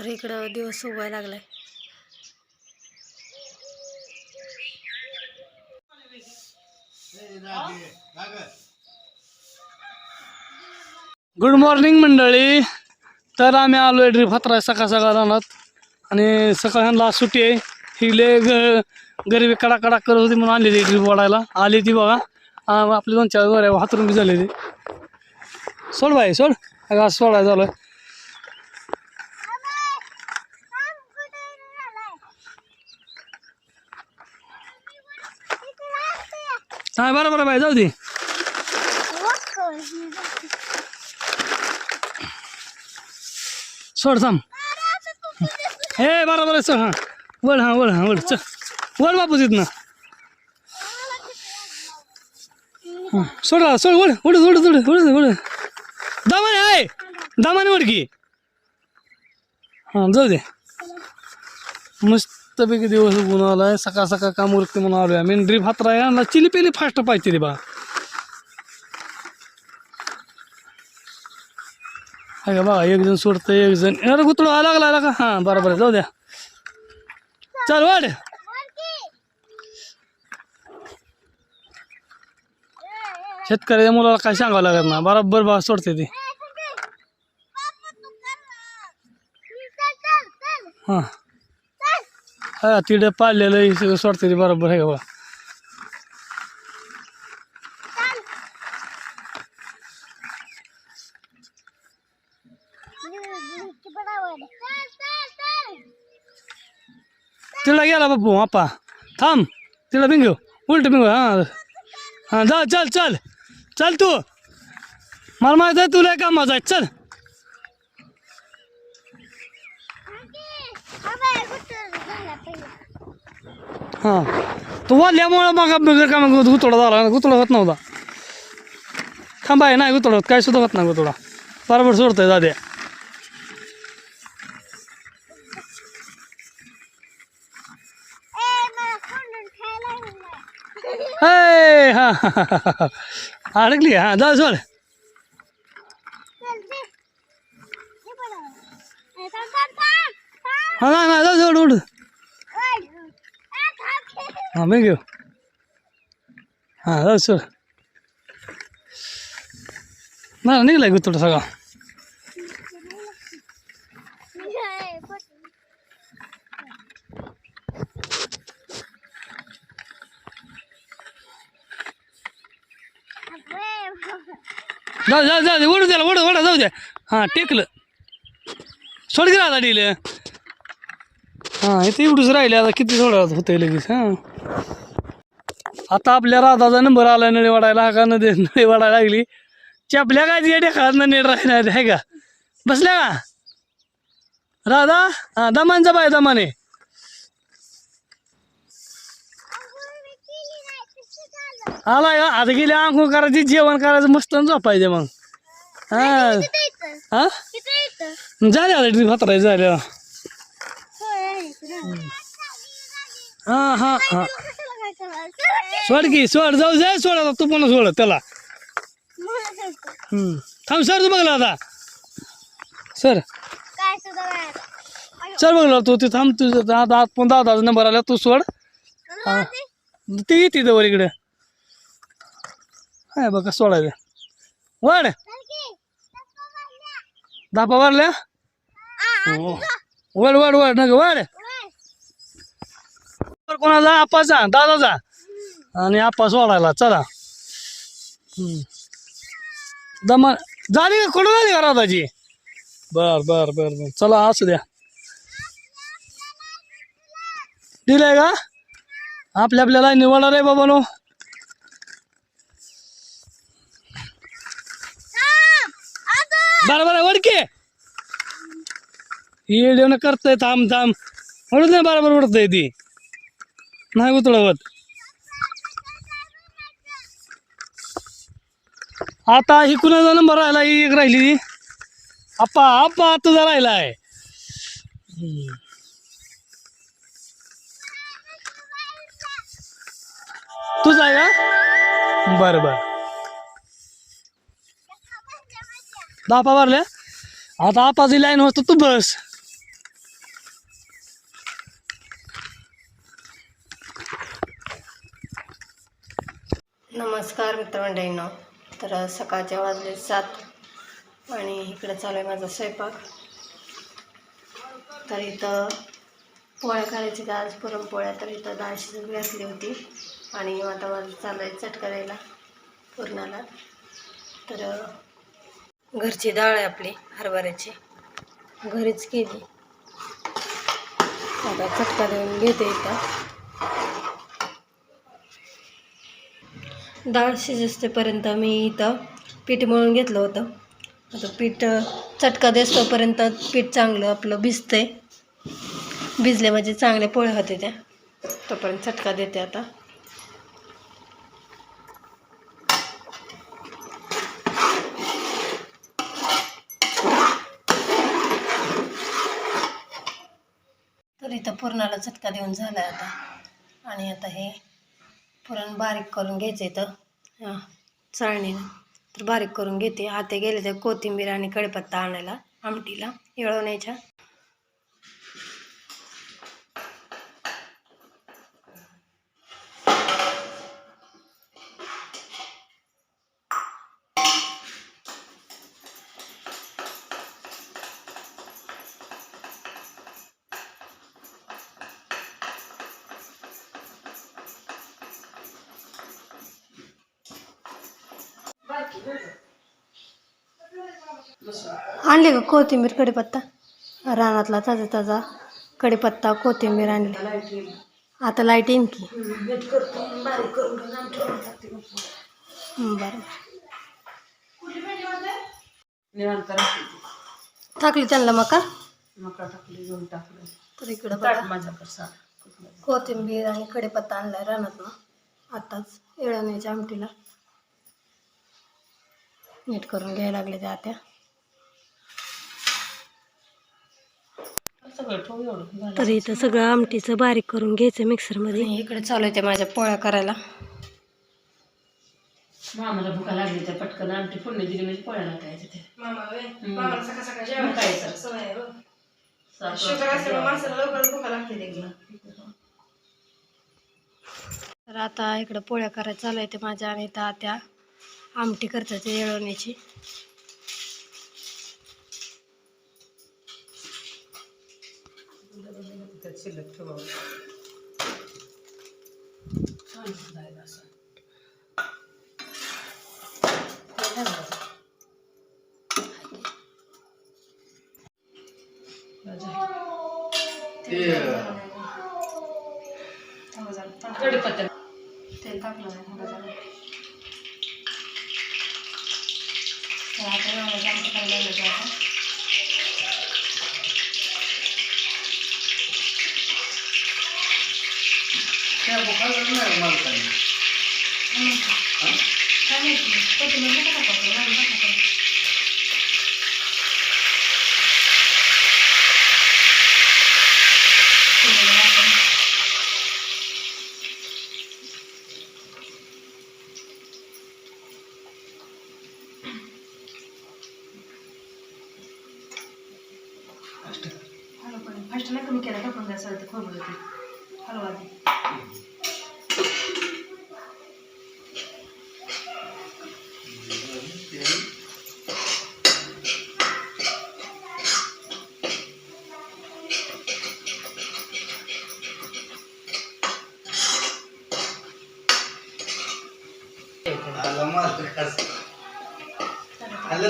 तर इकडं दिवस उगवायला लागलाय. गुड मॉर्निंग मंडळी. तर आम्ही आलो आहे ड्रीप हातरा सकाळ सकाळ रानात. आणि सकाळ ह्यांना सुट्टी आहे. ही लय ग गरीबी कडा कडा करत होती म्हणून आलेली ती ड्रीप वाढायला. आली ती बघा. आपली दोन चार वर हातरून बी झालेली. सोड बाई सोड. अगं सोडायला झालं. हा बरं बरं बाई जाऊ दे. सोड थांब. हे बरं बरं चल हां. वळ हां वळ हां वळ चल. वळ बापू तिथनं हां सोड सोड वळ उड उड उड उड उड दामाने आहे दामाने वड की. हां जाऊ दे. मस्त. मस्तपैकी दिवस उगून आलाय सकाळ सकाळ काम उरकते म्हणून आलोय आम्ही. ड्रीप हातरा आहे चिली पेली फास्ट पाहिजे रे बा. हाय का बघा एक जण सोडतं एक जण. अरे आला लागला आला का? हां बरोबर जाऊ द्या. चल वाढ. शेतकऱ्याच्या मुलाला काय सांगावं लागत ना बरोबर बा सोडते ती. हां. हा तिडे पाळलेलं हे सगळं सोडते बरोबर आहे बघा तिला गेला बापू आपा थांब तिला बिंगव उलट बिंगव हां. हां जा चल चल. चल तू. मला माहीत आहे तुला कामाचं आहे. चल. हां. तो वाढल्यामुळं मग बिगर काम गुतोडा झाला. गुतोडा होत नव्हता. थांबा आहे नाही गुतोडा होत काय सुद्धा होत नाही गुतोडा बरोबर सोडतोय दाद्या. हां हा हा, हा, अडकली हां जा सोड. हां नाही जाऊ जा सोड उड हा मी घेऊ. हां जा सर. नाही निघला गुतोडा सगळा. जाऊ जाऊ जाऊ दे ओढू द्याला ओढ ओढा जाऊ द्या हां टेकलं. सोड गेला आता डील. हां इथे एवढंच राहिले आता किती सोडा होतंय लगेच हां. आता आपल्या राधाचा नंबर आला नळी वाढायला हा का नदी नळी वाढायला लागली? चपल्या काय येड्या खात ना नीट राहणार आहे का? बसल्या का? राधा? हां दमानचा बाय दमाने. आला का? आता गेले आंघोळ करायची जेवण करायचं मस्त झोपायचं मग. हा. हा? झाले आता ट्रिप हातरायचं झाल्या. हा हा हा. सोड की सोड. जाऊ जाय सोड आता. तू पण सोड त्याला. हम्म. थांब सर तू बघला आता. सर. सर बघला तू ते थांब तुझं दहा दहा पण दहा दहाचा नंबर आला तू सोड. हा. ते येते वर इकडे. हाय बघा सोडायचं वाढ दापा वाढल्या हो. वड वड वड नग कोणा जा आपास जा दादा जा आणि आपा सोडायला चला. हम्म. दमा झाली का? कुठं झाली का बर बर बर बर. चला असू द्या. दिलंय का? आपल्या आपल्या लाईन निवडणार आहे बाबा नो. बरं बरं वडके. येऊन करतय थांब थांब. म्हणून नाही बरोबर उडतय ती. नाही उतळवत आता ही कुणाचा नंबर राहिला? ही एक राहिली. आप्पा आप्पा तुझा राहिला आहे तुझा आहे का बरं बरं. दहा भरल्या आता आपाची लाईन होतं तू बस. नमस्कार मित्रमंडळींनो. तर सकाळच्या वाजले सात आणि इकडे चालू आहे माझा स्वयंपाक. तर इथं पोळ्या करायची का आज पुरणपोळ्या. तर इथं डाळ शिजून घातली होती आणि आता माझं चालू आहे चटका द्यायला पुरणाला. तर घरची डाळ आहे आपली हरभऱ्याची. घरीच केली. आता चटका देऊन घेते इथं. डाळ शिजेपर्यंत मी इथं पीठ मळून घेतलं होतं. आता पीठ चटका दिसतोपर्यंत पीठ चांगलं आपलं भिजतंय. भिजले म्हणजे चांगले पोळे होते त्या. तोपर्यंत चटका देते आता. तर इथं पुरणाला चटका देऊन झाला आता. आणि आता हे पुरण बारीक करून घ्यायचं तर हां तर बारीक करून घेते. आते गेले तर कोथिंबीर आणि कडीपत्ता आणायला आमटीला येळवण्याच्या. आणले का कोथिंबीर कडीपत्ता? रानातला ताजा ताजा कडीपत्ता कोथिंबीर आणली. आता लाइट येईन की. बरं. टाकली त्यांना मका? मका टाकली घेऊन टाकलं तर इकडं बघा. कोथिंबीर आणि कडीपत्ता आणलाय रानातनं. आताच येळवण्याच्या आमटीला. नीट करून घ्यायला लागले त्या आत्या. तर इथं सगळं आमटीचं बारीक करून घ्यायचं मिक्सरमध्ये. इकडे चालू आहे माझ्या पोळ्या करायला. मामाला भुका लागली तर पटकन आमटी फोडणी दिली म्हणजे पोळ्या लागायचे ते तर आता इकडं पोळ्या करायला चालू आहे ते माझ्या आणि त्या त्या आमटी करतात ते येळवण्याची. तेल टाकलं नाही थोडं जरा तर आता एवढं आमटी करायला लागलं ते आता काय माहिती कोथिंबीर नका टाकायचं, लावून टाकायचं. केलेलं वाटण. हलवा पण फास्ट नाही कमी केला टाकून द्यायचं ते खोबरं ते हलवा आधी आज.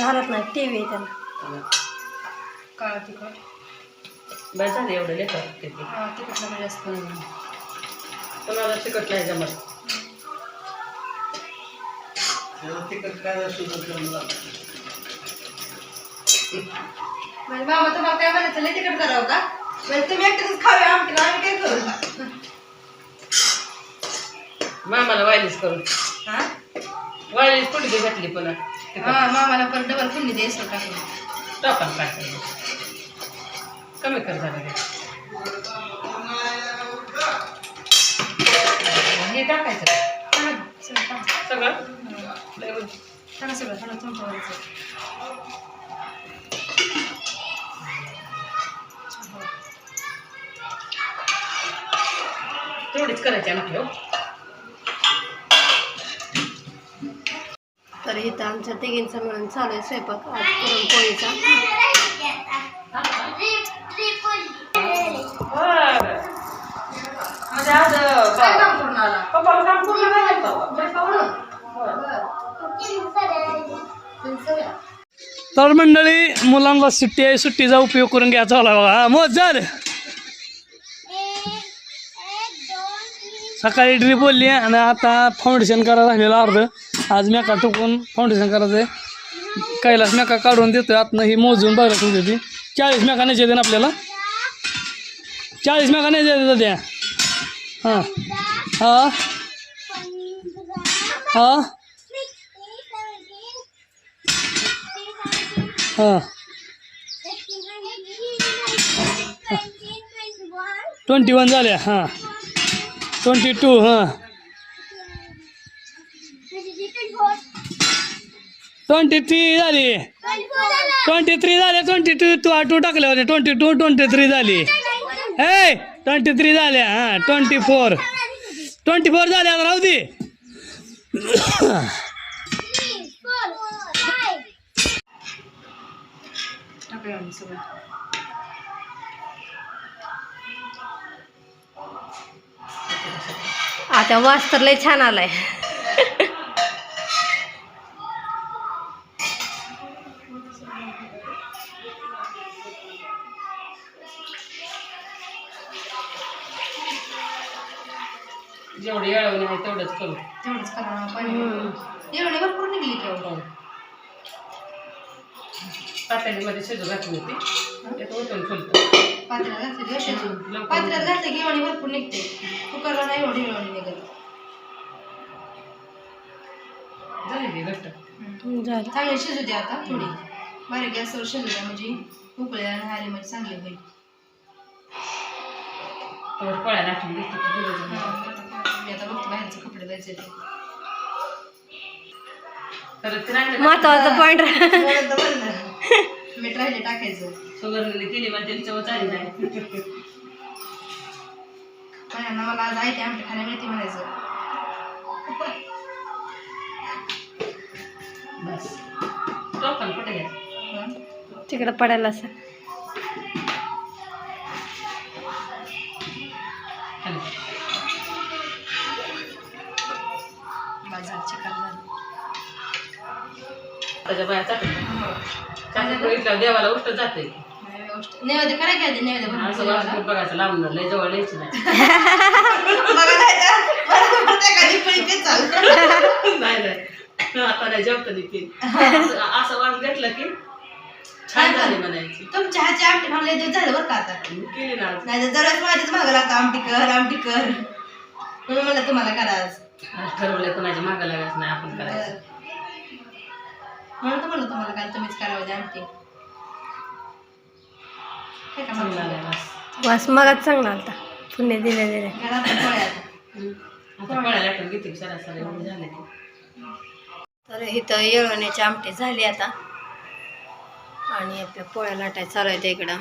हलत नाही टी व्ही त्यांना काळा तिखट बरं झालं एवढं लेकर ते हा तिखट नका जास्त. कोणाला तिकट नाही जमत. म्हणजे मामा तुम्हाला काय म्हणायचं लय तिखट करावं का म्हणजे तुम्ही एकटेच खावे आमटीला आम्ही काय करू? मामाला वायलीच करून. हा? वायलीच पुढे घातली पुन्हा. हा मामाला पण डबल फुंडी द्यायचं टाकून टाकाल काय करायचं कमी कर झालं हे टाकायचं टाका, सगळं. सगळं थोडं. तेवढीच करायची आमटी हो. इथं आमच्या तिघींचा मिळून चालू आहे स्वयंपाक. आज पुरणपोळीचा तर मंडळी मुलांना सुट्टी आहे सुट्टीचा उपयोग करून घ्यायचा होला बघा. हा मोज सकाळी ड्रीप बोलली आणि आता फाउंडेशन करायला राहिलेलं अर्ध. आज मेका टुकून फाउंडेशन करायचं आहे कैलास मेका काढून देतोय. आतनं ही मोजून बघायला तुझी ती. चाळीस मेका नाही देते ना आपल्याला? चाळीस मेका नाही देते द्या हां. हां. हां. हां. ट्वेंटी वन झाल्या. हां. ट्वेंटी टू हां. ट्वेंटी थ्री झाली. ट्वेंटी थ्री झाले ट्वेंटी टू टू टू टाकले होते ट्वेंटी टू ट्वेंटी थ्री झाली. हे ट्वेंटी थ्री झाल्या हां ट्वेंटी फोर. ट्वेंटी फोर झाल्या आता राहू दे. आता वास तर लय छान आलाय. जेवढी येळवणी आहे तेवढंच करू. तेवढंच करा पाणी भरपूर निघली केवढं पातळीमध्ये शिजू घातली होती. एक ओतून फुलतं पात्र्यात घातली की शिजून लवकर पात्र्यात घातलं की एवढी भरपूर निघते. कुकरला नाही एवढी एवढी निघत. चांगली शिजू द्या आता थोडी. बारीक गॅसवर शिजू द्या म्हणजे उकळ्या आणि हारी मध्ये चांगली होईल. हा, मी आता बघते बाहेरचे कपडे द्यायचे ते. तर ते राहिलं महत्त्वाचा पॉइंट मीठ राहिले टाकायचं. सुगरने केली मग त्याची चव चालली नाही. पहिल्यांदा मला आज आहे ते आमच्या खाण्या मिळते म्हणायचं. बस. टोपण कुठे घ्या हं? तिकडं पडायला असं. खाली बाजार चिकन झालं. त्याच्या बाया चाटत देवाला उष्ट जाते. नैवेद्य करायला आधी नैवेद्य असं देवाला. वाटतं बघायचं लांब लय जवळ यायचं नाही. बघा नाही का? मला. नाही नाही. आता नाही जेवतं असं घेतलं की छान झाली म्हणायची. तुमच्या हातची आमटी दिवस झालं बरं का आता. मी केली ना आज. नाही तर दररोज माझ्याच मागं लागतं आमटी कर आमटी कर. म्हणून म्हणलं तुम्हाला करा आज. आज ठरवलं कोणाच्या मागं लागायचं नाही आपण करायचं. म्हणून तर म्हणलं तुम्हाला काय तुम्हीच करावं द्या आमटी काय का चांगला म्हणलं? आलाय बस. वास मगाच चांगला आलता पुण्य घरात पण पोळ्या आता. आता एवढं झालं की तर इथं येळवण्याची आमटी झाली आता आणि आपल्या पोळ्या लाटाय चालू आहे इकडं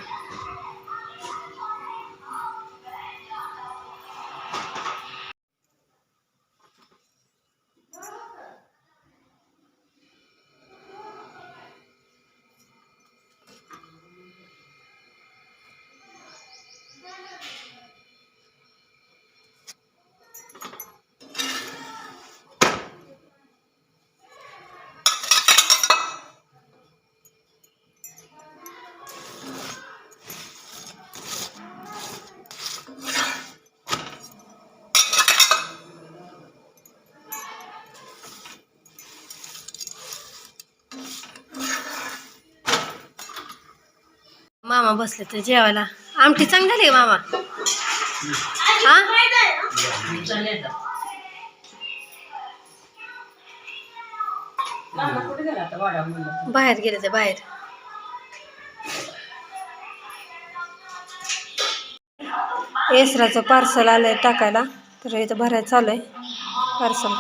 मामा बसले तर जेवायला. आमटी चांगली झाली मामा. हा? बाहेर गेले ते बाहेर. एसराचं पार्सल आलंय टाकायला. तर इथं भरायला चालू आहे. पार्सल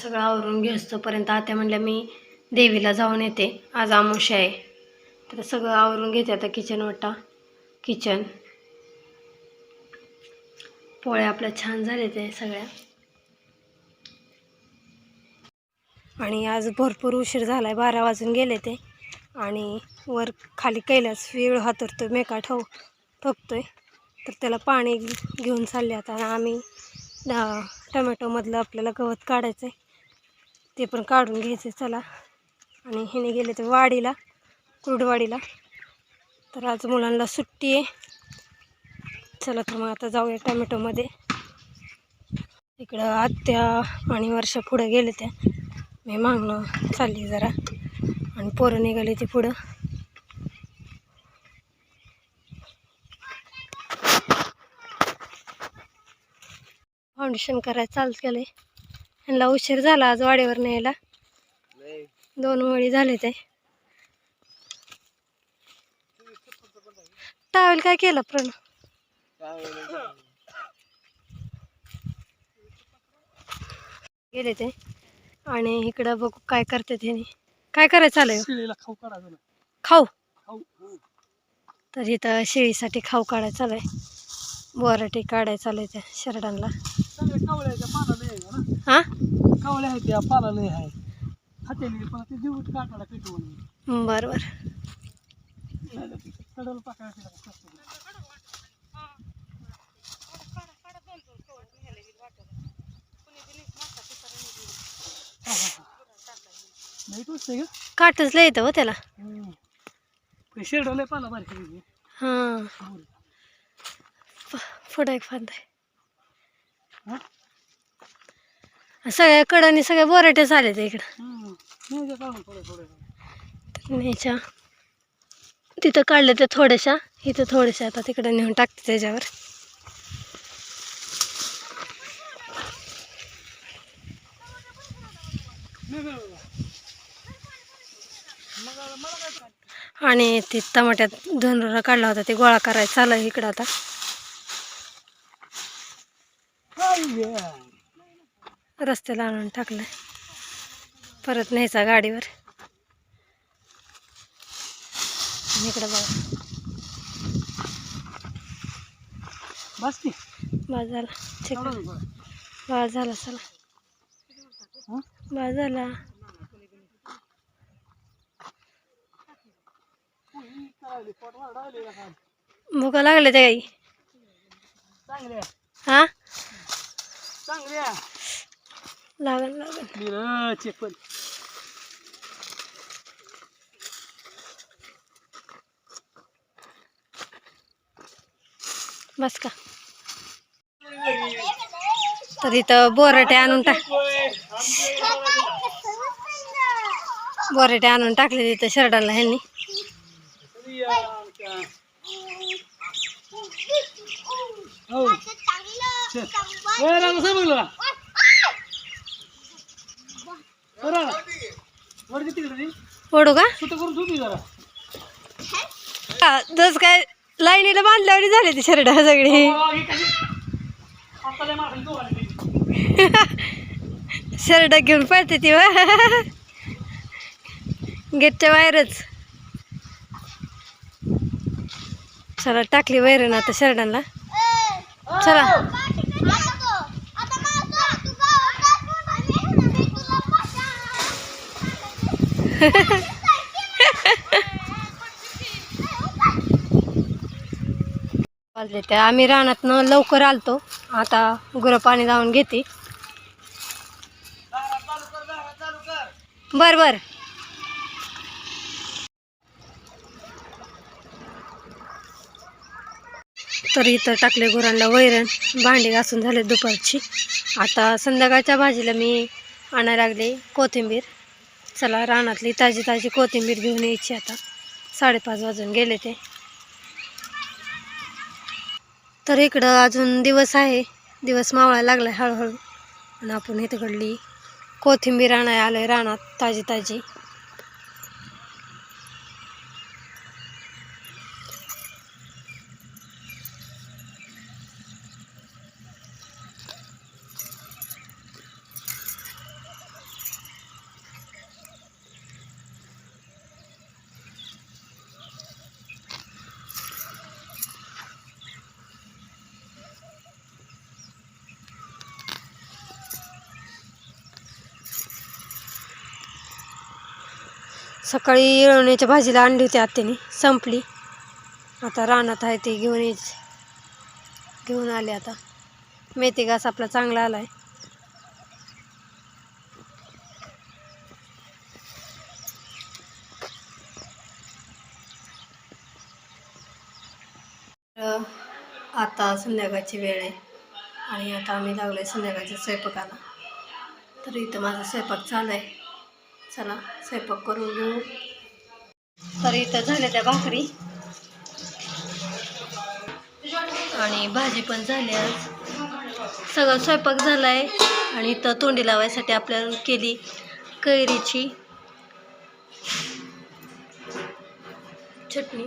सगळं आवरून घेस्तोपर्यंत आत्या म्हणल्या मी देवीला जाऊन येते. आज आमुष्य आहे. तर सगळं आवरून घेते आता किचन वाटा. किचन. पोळ्या आपल्या छान झाले ते सगळ्या. आणि आज भरपूर उशीर झाला आहे बारा वाजून गेले ते. आणि वर खाली कैलास वेळ हातरतो मेका ठेव आहे तर त्याला पाणी घेऊन चालले आता आम्ही टमॅटोमधलं आपल्याला गवत काढायचं आहे ते पण काढून घ्यायचे चला. आणि ह्याने गेले ते वाडीला कुर्डवाडीला. तर आज मुलांना सुट्टी आहे. चला तर मग आता जाऊया टमॅटोमध्ये. इकडं आत्या आणि वर्षा पुढं गेले त्या. मी मागणं चालली जरा. आणि पोरं निघाली ती पुढं. फाउंडेशन करायला चालू केलंय. ह्यांना उशीर झाला आज वाडीवर न्यायला. दोन वळी झाले ते. टावेल काय केलं प्रण? गेले ते. आणि इकडं बघू काय करते त्याने काय करायचं चालू शिळीला खाऊ काढायचं ना. खाऊ? खाऊ. हं. तर इथं शेळीसाठी खाऊ काढायला चालू आहे बोराटी काढायला चालू आहे त्या शरडांना. आहे हां त्या पाला लय आहे. खातेली पण ते काटाला पेटवून बरं बरं कडल पाकायला काटच लय येतं हो त्याला. शेरडा लय पाला आहे. हां. पुढं एक फांद हा? आहे सगळ्या कडाने सगळ्या बोराटे झाले ते इकडं. नाही ते काढून थोडं थोडं न्यायच्या तिथं काढलं ते थोड्याशा इथं थोड्याशा आता तिकडं नेऊन टाकते त्याच्यावर. आणि ते टमाट्यात धनुरा काढला होता ते गोळा करायचा आहे इकडं आता. रस्त्याला आणून टाकलाय. परत न्यायचा गाडीवर. इकडं बघा. बस की. बाज झाला. चिकन चला. झाला. भुका लागले ते काही. हा. लागन लागन नीरज चेक पण बस का तर इथं बोराटे आणून टाक बोराटे आणून टाकले तिथं शर्टाला ह्यांनी हो वर किती तिकडे? ओढू का? करून जरा. हा, जस काय लाईनीला बांधल्यावर झाले ती शर्ट सगळी. हो, ही कशी? आता लय मारायला तो आली ती. शर्ट घेऊन पळते ती वा. गेटच्या बाहेरच. चला टाकली वैरण आता शर्टांना. चला. वाजले ते आम्ही रानातनं लवकर आलतो. आता गुरं पाणी जाऊन घेते. बर बर. तर इथं टाकले गुरांना वैरण. भांडी घासून झाले दुपारची. आता संध्याकाळच्या भाजीला मी आणायला लागले कोथिंबीर. चला रानातली ताजी ताजी कोथिंबीर घेऊन यायची आता. साडेपाच वाजून गेले ते. तर इकडं अजून दिवस आहे. दिवस मावळा लागलाय हळूहळू. आणि आपण इथकडली कोथिंबीर आणायला आलोय रानात ताजी ताजी. सकाळी येळवण्याच्या भाजीला आणली होती आत्याने. संपली. आता रानात आहे ते घेऊन यायची. घेऊन आले आता. मेथी घास आपला चांगला आला आहे आता संध्याकाळची वेळ आहे. आणि आता आम्ही लागलो आहे संध्याकाळच्या स्वयंपाकाला. तर इथं माझा स्वयंपाक चालू आहे. चला स्वयंपाक करून घेऊ. तर इथं झाल्या त्या भाकरी. आणि भाजी पण झाली आज. सगळं स्वयंपाक झाला आहे आणि इथं तोंडी लावायसाठी आपल्याला केली कैरीची चटणी.